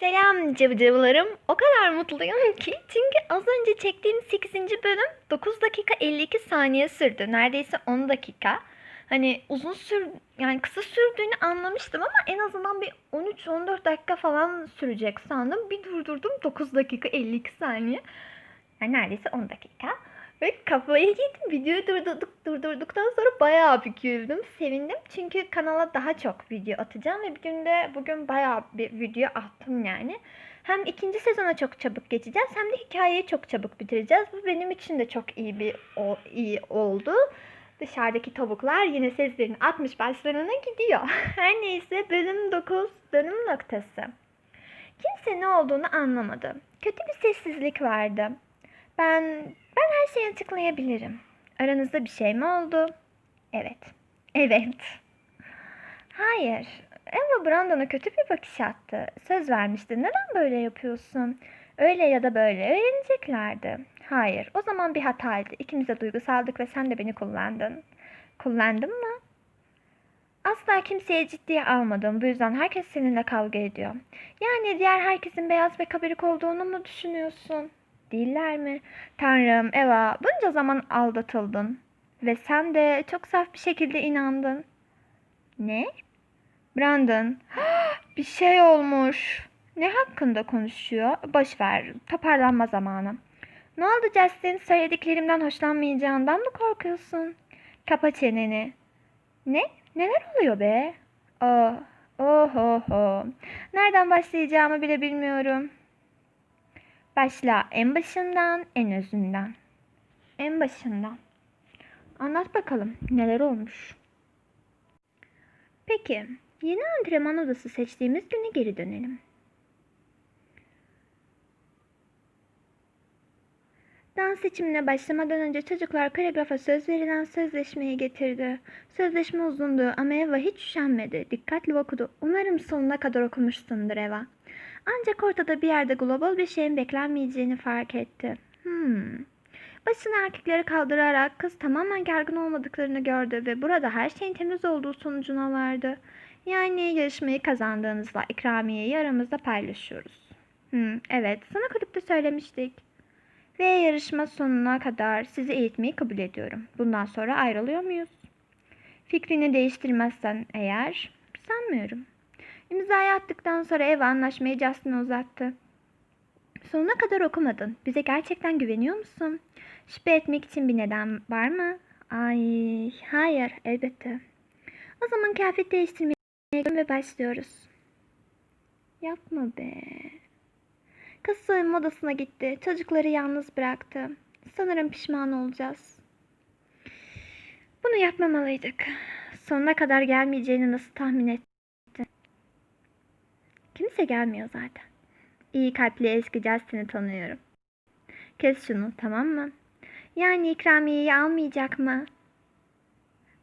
Selam cıvcıvlarım. O kadar mutluyum ki çünkü az önce çektiğim 8. bölüm 9 dakika 52 saniye sürdü. Neredeyse 10 dakika. Hani uzun sür yani kısa sürdüğünü anlamıştım ama en azından bir 13-14 dakika falan sürecek sandım. Bir durdurdum 9 dakika 52 saniye. Yani neredeyse 10 dakika. Ve kafayı yedim. Videoyu durdurduk, durdurduktan sonra bayağı bir güldüm. Sevindim. Çünkü kanala daha çok video atacağım. Ve bir günde bugün bayağı bir video attım yani. Hem ikinci sezona çok çabuk geçeceğiz hem de hikayeyi çok çabuk bitireceğiz. Bu benim için de çok iyi bir o, iyi oldu. Dışarıdaki tavuklar yine seslerini atmış başlarına gidiyor. Her neyse bölüm 9 dönüm noktası. Kimse ne olduğunu anlamadı. Kötü bir sessizlik vardı. Ben ben her şeyi açıklayabilirim. Aranızda bir şey mi oldu? Evet. Evet. Hayır. Eva Brandon'a kötü bir bakış attı. Söz vermişti. Neden böyle yapıyorsun? Öyle ya da böyle öğreneceklerdi. Hayır. O zaman bir hataydı. İkimiz de duygusaldık ve sen de beni kullandın. Kullandın mı? Asla kimseye ciddiye almadım. Bu yüzden herkes seninle kavga ediyor. Yani diğer herkesin beyaz ve kabarık olduğunu mu düşünüyorsun? Değiller mi? Tanrım, Eva, bunca zaman aldatıldın. Ve sen de çok saf bir şekilde inandın. Ne? Brandon, bir şey olmuş. Ne hakkında konuşuyor? Boş ver, toparlanma zamanı. Ne oldu Justin? Söylediklerimden hoşlanmayacağından mı korkuyorsun? Kapa çeneni. Ne? Neler oluyor be? Oh, oh, oh, oh. Nereden başlayacağımı bile bilmiyorum. Başla en başından, en özünden. En başından. Anlat bakalım neler olmuş. Peki, yeni antrenman odası seçtiğimiz güne geri dönelim. Dans seçimine başlamadan önce çocuklar koreografa söz verilen sözleşmeyi getirdi. Sözleşme uzundu ama Eva hiç üşenmedi. Dikkatli okudu. Umarım sonuna kadar okumuşsundur Eva. Ancak ortada bir yerde global bir şeyin beklenmeyeceğini fark etti. Hmm. Başını erkekleri kaldırarak kız tamamen gergin olmadıklarını gördü ve burada her şeyin temiz olduğu sonucuna vardı. Yani yarışmayı kazandığınızla ikramiyeyi aramızda paylaşıyoruz. Hmm, evet, sana kulüpte söylemiştik. Ve yarışma sonuna kadar sizi eğitmeyi kabul ediyorum. Bundan sonra ayrılıyor muyuz? Fikrini değiştirmezsen eğer sanmıyorum. İmzayı attıktan sonra Eva anlaşmayı Justin'e uzattı. Sonuna kadar okumadın. Bize gerçekten güveniyor musun? Şüphe etmek için bir neden var mı? Ay, hayır, elbette. O zaman kıyafet değiştirmeye gidiyorum ve başlıyoruz. Yapma be. Kız soyunma odasına gitti. Çocukları yalnız bıraktı. Sanırım pişman olacağız. Bunu yapmamalıydık. Sonuna kadar gelmeyeceğini nasıl tahmin ettin? Kimse gelmiyor zaten. İyi kalpli eski Justin'i tanıyorum. Kes şunu tamam mı? Yani ikramiyeyi almayacak mı?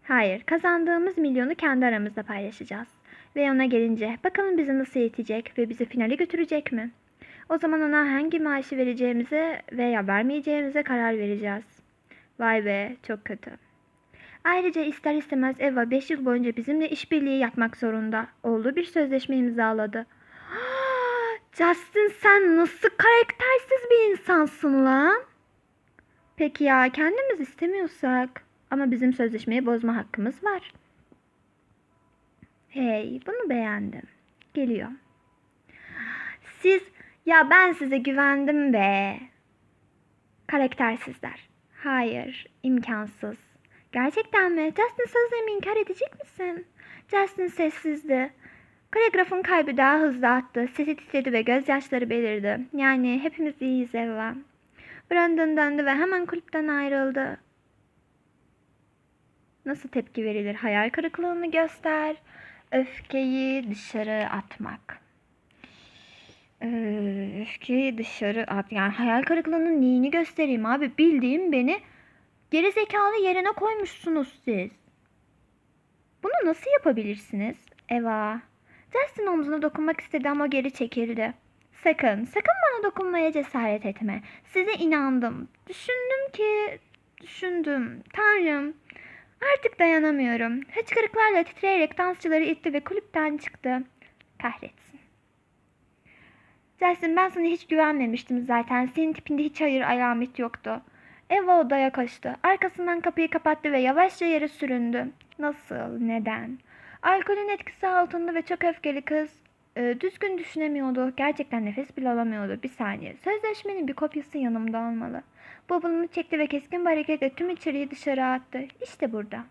Hayır, kazandığımız milyonu kendi aramızda paylaşacağız. Ve ona gelince bakalım bizi nasıl yetecek ve bizi finale götürecek mi? O zaman ona hangi maaşı vereceğimize veya vermeyeceğimize karar vereceğiz. Vay be, çok kötü. Ayrıca ister istemez Eva 5 yıl boyunca bizimle işbirliği yapmak zorunda olduğu bir sözleşme imzaladı. Justin sen nasıl karaktersiz bir insansın lan? Peki ya kendimiz istemiyorsak ama bizim sözleşmeyi bozma hakkımız var. Hey bunu beğendim. Geliyor. Siz ya ben size güvendim be. Karaktersizler. Hayır, imkansız. Gerçekten mi? Justin sözlerimi inkar edecek misin? Justin sessizdi. Koreografın kalbi daha hızlı attı. Sesi titredi ve gözyaşları belirdi. Yani hepimiz iyiyiz Eva. Brandon döndü ve hemen kulüpten ayrıldı. Nasıl tepki verilir? Hayal kırıklığını göster. Öfkeyi dışarı atmak. Ee, öfkeyi dışarı at. Yani hayal kırıklığının neyini göstereyim abi? Bildiğim beni geri zekalı yerine koymuşsunuz siz. Bunu nasıl yapabilirsiniz? Eva. Justin omzuna dokunmak istedi ama geri çekildi. Sakın, sakın bana dokunmaya cesaret etme. Size inandım. Düşündüm ki, düşündüm. Tanrım, artık dayanamıyorum. Hıçkırıklarla titreyerek dansçıları itti ve kulüpten çıktı. Kahretsin. Justin ben sana hiç güvenmemiştim zaten. Senin tipinde hiç hayır alamet yoktu. Eva odaya koştu. Arkasından kapıyı kapattı ve yavaşça yere süründü. Nasıl? Neden? Alkolün etkisi altında ve çok öfkeli kız e, düzgün düşünemiyordu. Gerçekten nefes bile alamıyordu. Bir saniye. Sözleşmenin bir kopyası yanımda olmalı. Bavulunu çekti ve keskin bir hareketle tüm içeriği dışarı attı. İşte burada.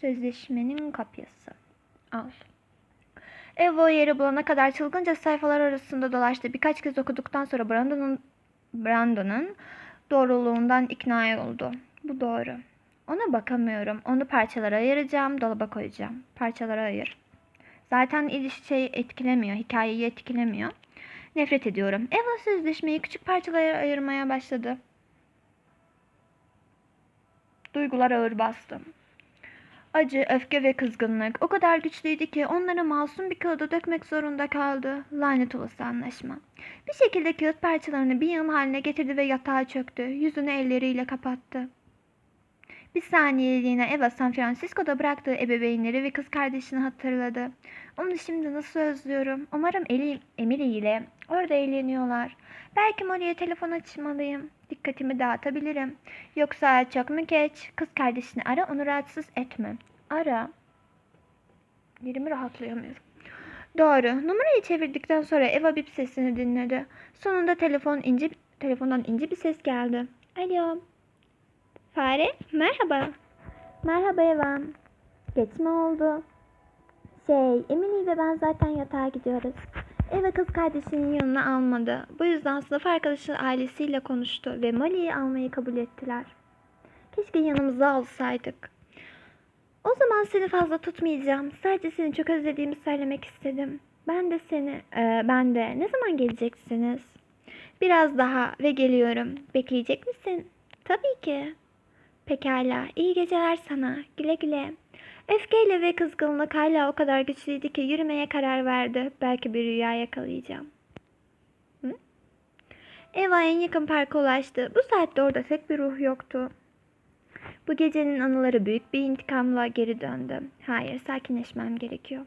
Sözleşmenin kopyası. Al. Eva o yeri bulana kadar çılgınca sayfalar arasında dolaştı. Birkaç kez okuduktan sonra Brandon'un Brandon'un doğruluğundan ikna oldu. Bu doğru. Ona bakamıyorum. Onu parçalara ayıracağım, dolaba koyacağım. Parçalara ayır. Zaten ilişkiyi etkilemiyor, hikayeyi etkilemiyor. Nefret ediyorum. Eva sözleşmeyi küçük parçalara ayırmaya başladı. Duygular ağır bastı. Acı, öfke ve kızgınlık o kadar güçlüydü ki onları masum bir kağıda dökmek zorunda kaldı. Lanet olası anlaşma. Bir şekilde kağıt parçalarını bir yığın haline getirdi ve yatağa çöktü. Yüzünü elleriyle kapattı. Bir saniyeliğine Eva San Francisco'da bıraktığı ebeveynleri ve kız kardeşini hatırladı. Onu şimdi nasıl özlüyorum. Umarım Eli, Emily ile orada eğleniyorlar. Belki Molly'e telefon açmalıyım. Dikkatimi dağıtabilirim. Yoksa çok mu geç? Kız kardeşini ara onu rahatsız etme. Ara. Yerimi rahatlayamıyorum. Doğru. Numarayı çevirdikten sonra Eva bip sesini dinledi. Sonunda telefon ince, telefondan ince bir ses geldi. Alo. Fare, merhaba. Merhaba Eva. Geç mi oldu? Şey, Emily ve ben zaten yatağa gidiyoruz. Eva kız kardeşinin yanına almadı. Bu yüzden sınıf arkadaşı ailesiyle konuştu ve Molly'yi almayı kabul ettiler. Keşke yanımıza alsaydık. O zaman seni fazla tutmayacağım. Sadece seni çok özlediğimi söylemek istedim. Ben de seni, e, ben de. Ne zaman geleceksiniz? Biraz daha ve geliyorum. Bekleyecek misin? Tabii ki. Pekala. İyi geceler sana. Güle güle. Öfkeyle ve kızgınlık hala o kadar güçlüydü ki yürümeye karar verdi. Belki bir rüya yakalayacağım. Hı? Eva en yakın parka ulaştı. Bu saatte orada tek bir ruh yoktu. Bu gecenin anıları büyük bir intikamla geri döndü. Hayır, sakinleşmem gerekiyor.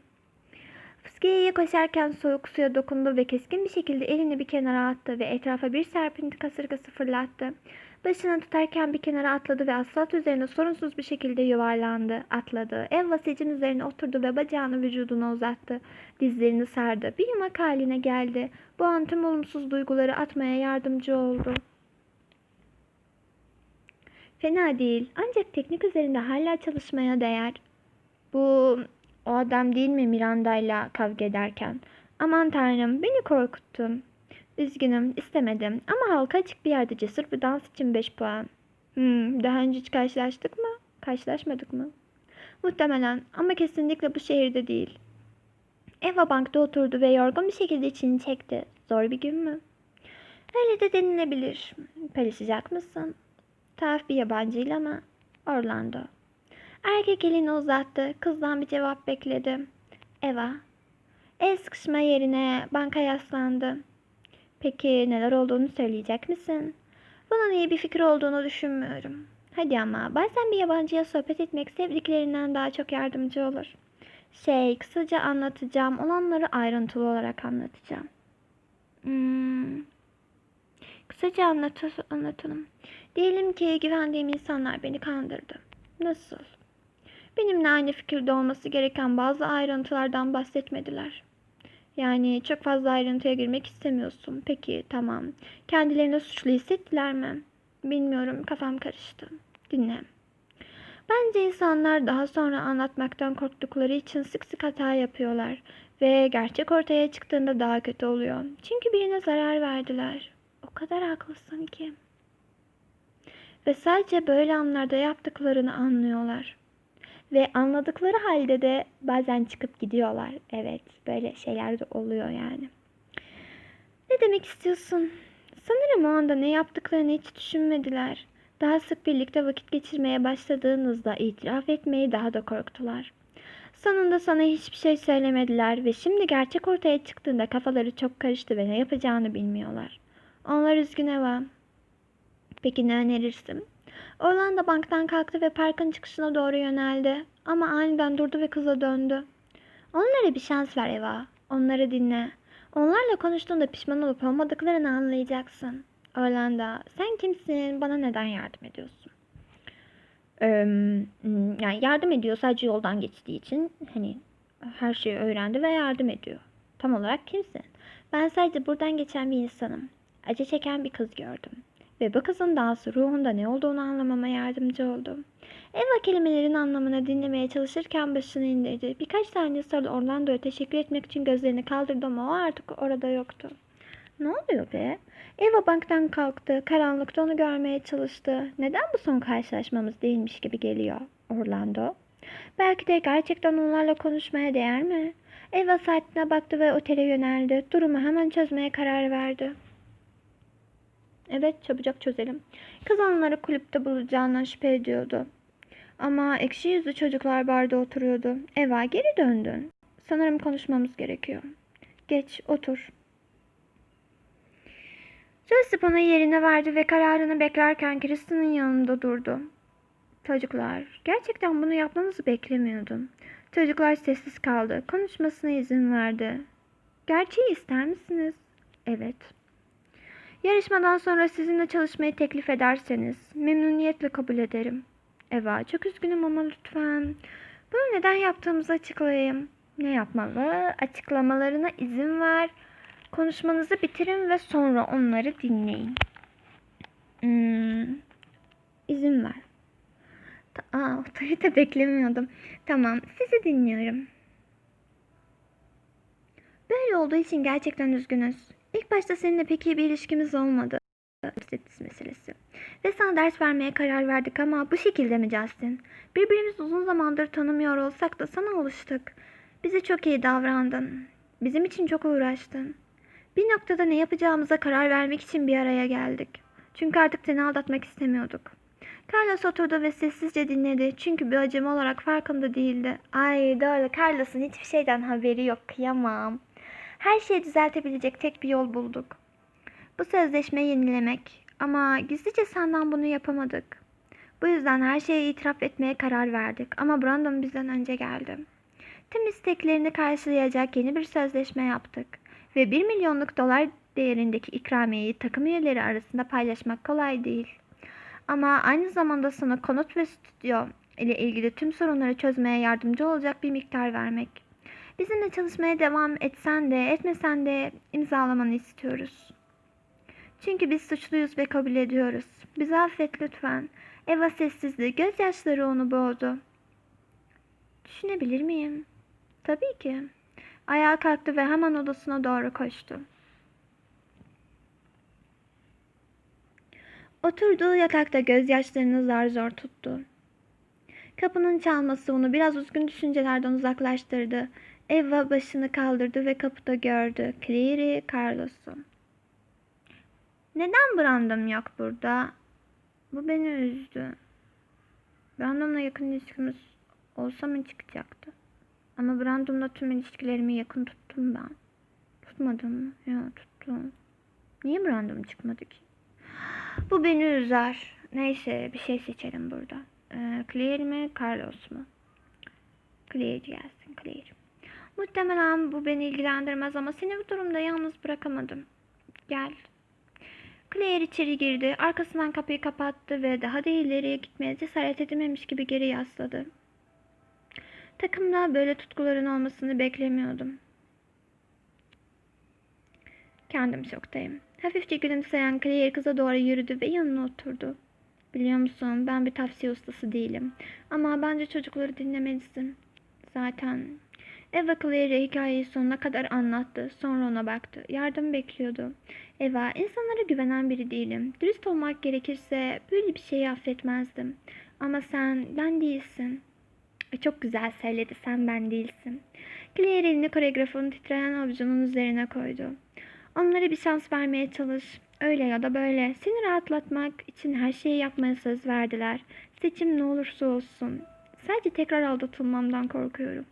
Fıskiye'ye koşarken soğuk suya dokundu ve keskin bir şekilde elini bir kenara attı ve etrafa bir serpinti kasırgası fırlattı. Başını tutarken bir kenara atladı ve asfalt üzerine sorunsuz bir şekilde yuvarlandı, atladı. Ev vasicin üzerine oturdu ve bacağını vücuduna uzattı. Dizlerini sardı. Bir yumak haline geldi. Bu an tüm olumsuz duyguları atmaya yardımcı oldu. Fena değil. Ancak teknik üzerinde hala çalışmaya değer. Bu o adam değil mi Miranda'yla kavga ederken? Aman tanrım beni korkuttun. Üzgünüm istemedim ama halka açık bir yerde cesur bir dans için 5 puan. Hmm, daha önce hiç karşılaştık mı? Karşılaşmadık mı? Muhtemelen ama kesinlikle bu şehirde değil. Eva bankta oturdu ve yorgun bir şekilde içini çekti. Zor bir gün mü? Öyle de denilebilir. Paylaşacak mısın? Tuhaf bir yabancıyla mı? Orlando. Erkek elini uzattı. Kızdan bir cevap bekledi. Eva. El sıkışma yerine banka yaslandı. Peki neler olduğunu söyleyecek misin? Bunun iyi bir fikir olduğunu düşünmüyorum. Hadi ama bazen bir yabancıya sohbet etmek sevdiklerinden daha çok yardımcı olur. Şey, kısaca anlatacağım. Olanları ayrıntılı olarak anlatacağım. Hmm. Kısaca anlat anlatalım. Diyelim ki güvendiğim insanlar beni kandırdı. Nasıl? Benimle aynı fikirde olması gereken bazı ayrıntılardan bahsetmediler. Yani çok fazla ayrıntıya girmek istemiyorsun. Peki tamam. Kendilerini suçlu hissettiler mi? Bilmiyorum kafam karıştı. Dinle. Bence insanlar daha sonra anlatmaktan korktukları için sık sık hata yapıyorlar. Ve gerçek ortaya çıktığında daha kötü oluyor. Çünkü birine zarar verdiler. O kadar haklısın ki. Ve sadece böyle anlarda yaptıklarını anlıyorlar. Ve anladıkları halde de bazen çıkıp gidiyorlar. Evet, böyle şeyler de oluyor yani. Ne demek istiyorsun? Sanırım o anda ne yaptıklarını hiç düşünmediler. Daha sık birlikte vakit geçirmeye başladığınızda itiraf etmeyi daha da korktular. Sonunda sana hiçbir şey söylemediler ve şimdi gerçek ortaya çıktığında kafaları çok karıştı ve ne yapacağını bilmiyorlar. Onlar üzgün Eva. Peki ne önerirsin? Orlando banktan kalktı ve parkın çıkışına doğru yöneldi. Ama aniden durdu ve kıza döndü. Onlara bir şans ver Eva. Onları dinle. Onlarla konuştuğunda pişman olup olmadıklarını anlayacaksın. Orlando, sen kimsin? Bana neden yardım ediyorsun? Hmm, yani yardım ediyor sadece yoldan geçtiği için hani her şeyi öğrendi ve yardım ediyor. Tam olarak kimsin? Ben sadece buradan geçen bir insanım. Acı çeken bir kız gördüm. Ve bu kızın dansı ruhunda ne olduğunu anlamama yardımcı oldu. Eva kelimelerin anlamını dinlemeye çalışırken başını indirdi. Birkaç saniye sonra Orlando'ya teşekkür etmek için gözlerini kaldırdı ama o artık orada yoktu. Ne oluyor be? Eva banktan kalktı. Karanlıkta onu görmeye çalıştı. Neden bu son karşılaşmamız değilmiş gibi geliyor Orlando? Belki de gerçekten onlarla konuşmaya değer mi? Eva saatine baktı ve otele yöneldi. Durumu hemen çözmeye karar verdi. Evet çabucak çözelim. Kız onları kulüpte bulacağından şüphe ediyordu. Ama ekşi yüzlü çocuklar barda oturuyordu. Eva geri döndün. Sanırım konuşmamız gerekiyor. Geç otur. Joseph onu yerine verdi ve kararını beklerken Kristen'in yanında durdu. Çocuklar, gerçekten bunu yapmanızı beklemiyordum. Çocuklar sessiz kaldı. Konuşmasına izin verdi. Gerçeği ister misiniz? Evet. Yarışmadan sonra sizinle çalışmayı teklif ederseniz memnuniyetle kabul ederim. Eva, çok üzgünüm ama lütfen. Bunu neden yaptığımızı açıklayayım. Ne yapmalı? Açıklamalarına izin ver. Konuşmanızı bitirin ve sonra onları dinleyin. Hmm, izin ver. Aa, otorite beklemiyordum. Tamam, sizi dinliyorum. Böyle olduğu için gerçekten üzgünüz. İlk başta seninle pek iyi bir ilişkimiz olmadı. Justin meselesi. Ve sana ders vermeye karar verdik ama bu şekilde mi Justin? Birbirimizi uzun zamandır tanımıyor olsak da sana alıştık. Bize çok iyi davrandın. Bizim için çok uğraştın. Bir noktada ne yapacağımıza karar vermek için bir araya geldik. Çünkü artık seni aldatmak istemiyorduk. Carlos oturdu ve sessizce dinledi. Çünkü bir acıma olarak farkında değildi. Ay doğru Carlos'un hiçbir şeyden haberi yok. Kıyamam. Her şeyi düzeltebilecek tek bir yol bulduk. Bu sözleşmeyi yenilemek. Ama gizlice senden bunu yapamadık. Bu yüzden her şeyi itiraf etmeye karar verdik. Ama Brandon bizden önce geldi. Tüm isteklerini karşılayacak yeni bir sözleşme yaptık. Ve 1 milyonluk dolar değerindeki ikramiyeyi takım üyeleri arasında paylaşmak kolay değil. Ama aynı zamanda sana konut ve stüdyo ile ilgili tüm sorunları çözmeye yardımcı olacak bir miktar vermek. Bizimle çalışmaya devam etsen de etmesen de imzalamanı istiyoruz. Çünkü biz suçluyuz ve kabul ediyoruz. Bizi affet lütfen. Eva sessizdi. Gözyaşları onu boğdu. Düşünebilir miyim? Tabii ki. Ayağa kalktı ve hemen odasına doğru koştu. Oturduğu yatakta gözyaşlarını zar zor tuttu. Kapının çalması onu biraz üzgün düşüncelerden uzaklaştırdı. Eva başını kaldırdı ve kapıda gördü. Clary Carlos'u. Neden Brandon yok burada? Bu beni üzdü. Brandon'la yakın ilişkimiz olsa mı çıkacaktı? Ama Brandon'la tüm ilişkilerimi yakın tuttum ben. Tutmadım mı? Ya tuttum. Niye Brandon çıkmadı ki? Bu beni üzer. Neyse bir şey seçelim burada. Ee, Claire mi Carlos mu? Claire gelsin Claire. Muhtemelen bu beni ilgilendirmez ama seni bu durumda yalnız bırakamadım. Gel. Claire içeri girdi. Arkasından kapıyı kapattı ve daha da ileriye gitmeye cesaret edememiş gibi geri yasladı. Takımda böyle tutkuların olmasını beklemiyordum. Kendim şoktayım. Hafifçe gülümseyen Claire kıza doğru yürüdü ve yanına oturdu. Biliyor musun ben bir tavsiye ustası değilim. Ama bence çocukları dinlemelisin. Zaten Eva Claire'e hikayeyi sonuna kadar anlattı. Sonra ona baktı. Yardım bekliyordu. Eva, insanlara güvenen biri değilim. Dürüst olmak gerekirse böyle bir şeyi affetmezdim. Ama sen, ben değilsin. E, Çok güzel söyledi, sen ben değilsin. Claire elini koreografın titreyen avucunun üzerine koydu. Onlara bir şans vermeye çalış. Öyle ya da böyle. Seni rahatlatmak için her şeyi yapmaya söz verdiler. Seçim ne olursa olsun. Sadece tekrar aldatılmamdan korkuyorum.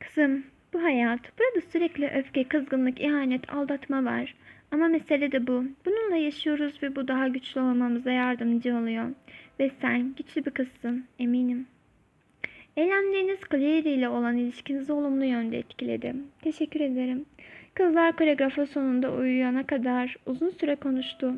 Kızım, bu hayat. Burada sürekli öfke, kızgınlık, ihanet, aldatma var. Ama mesele de bu. Bununla yaşıyoruz ve bu daha güçlü olmamıza yardımcı oluyor. Ve sen güçlü bir kızsın, eminim. Eylemleriniz Claire ile olan ilişkinizi olumlu yönde etkiledi. Teşekkür ederim. Kızlar koreografa sonunda uyuyana kadar uzun süre konuştu.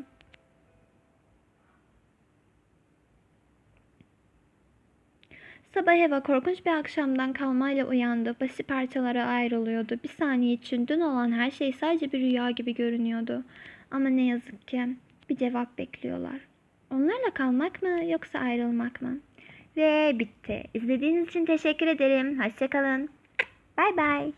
Sabah Eva korkunç bir akşamdan kalmayla uyandı. Başı parçalara ayrılıyordu. Bir saniye için dün olan her şey sadece bir rüya gibi görünüyordu. Ama ne yazık ki bir cevap bekliyorlar. Onlarla kalmak mı yoksa ayrılmak mı? Ve bitti. İzlediğiniz için teşekkür ederim. Hoşçakalın. Bay bay.